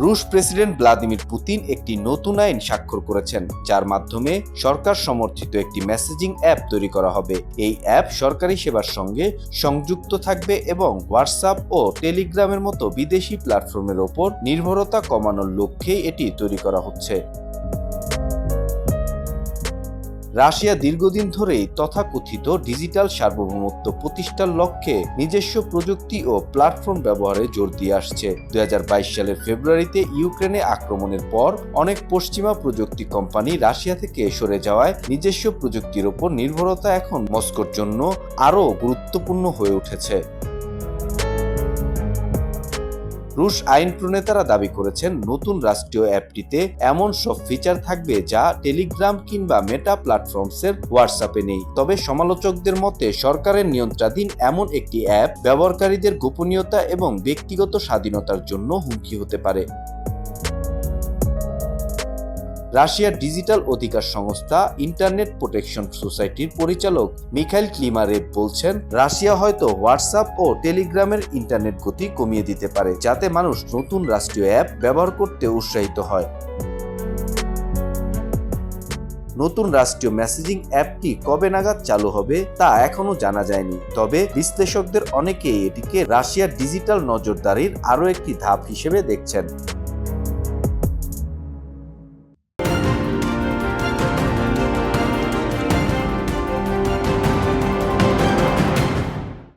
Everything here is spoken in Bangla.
রুশ প্রেসিডেন্ট ভ্লাদিমির পুতিন একটি নতুন আইন স্বাক্ষর করেছেন, যার মাধ্যমে সরকার সমর্থিত একটি মেসেজিং অ্যাপ তৈরি করা হবে। এই অ্যাপ সরকারি সেবার সঙ্গে সংযুক্ত থাকবে এবং হোয়াটসঅ্যাপ ও টেলিগ্রামের মতো বিদেশি প্ল্যাটফর্মের ওপর নির্ভরতা কমানোর লক্ষ্যেই এটি তৈরি করা হচ্ছে। রাশিয়া দীর্ঘদিন ধরেই তথাকথিত ডিজিটাল সার্বভৌমত্ব প্রতিষ্ঠার লক্ষ্যে নিজস্ব প্রযুক্তি ও প্ল্যাটফর্ম ব্যবহারে জোর দিয়ে আসছে। দু হাজার বাইশ সালের ফেব্রুয়ারিতে ইউক্রেনে আক্রমণের পর অনেক পশ্চিমা প্রযুক্তি কোম্পানি রাশিয়া থেকে সরে যাওয়ায় নিজস্ব প্রযুক্তির ওপর নির্ভরতা এখন মস্কোর জন্য আরও গুরুত্বপূর্ণ হয়ে উঠেছে। রুশ আইন প্রণেতারা দাবি করেছেন নতুন রাষ্ট্রীয় অ্যাপটিতে এমন সব ফিচার থাকবে যা টেলিগ্রাম কিংবা মেটা প্ল্যাটফর্মসের হোয়াটসঅ্যাপে নেই। তবে সমালোচকদের মতে, সরকারের নিয়ন্ত্রণাধীন এমন একটি অ্যাপ ব্যবহারকারীদের গোপনীয়তা এবং ব্যক্তিগত স্বাধীনতার জন্য হুমকি হতে পারে। রাশিয়ার ডিজিটাল অধিকার সংস্থা ইন্টারনেট প্রোটেকশন সোসাইটির পরিচালক মিখাইল ক্লিমারেভ বলছেন, রাশিয়া হয়তো হোয়াটসঅ্যাপ ও টেলিগ্রামের ইন্টারনেট গতি কমিয়ে দিতে পারে, যাতে মানুষ নতুন রাষ্ট্রীয় অ্যাপ ব্যবহার করতে উৎসাহিত হয়। নতুন রাষ্ট্রীয় মেসেজিং অ্যাপটি কবে নাগাদ চালু হবে তা এখনও জানা যায়নি, তবে বিশ্লেষকদের অনেকেই এটিকে রাশিয়ার ডিজিটাল নজরদারির আরও একটি ধাপ হিসেবে দেখছেন।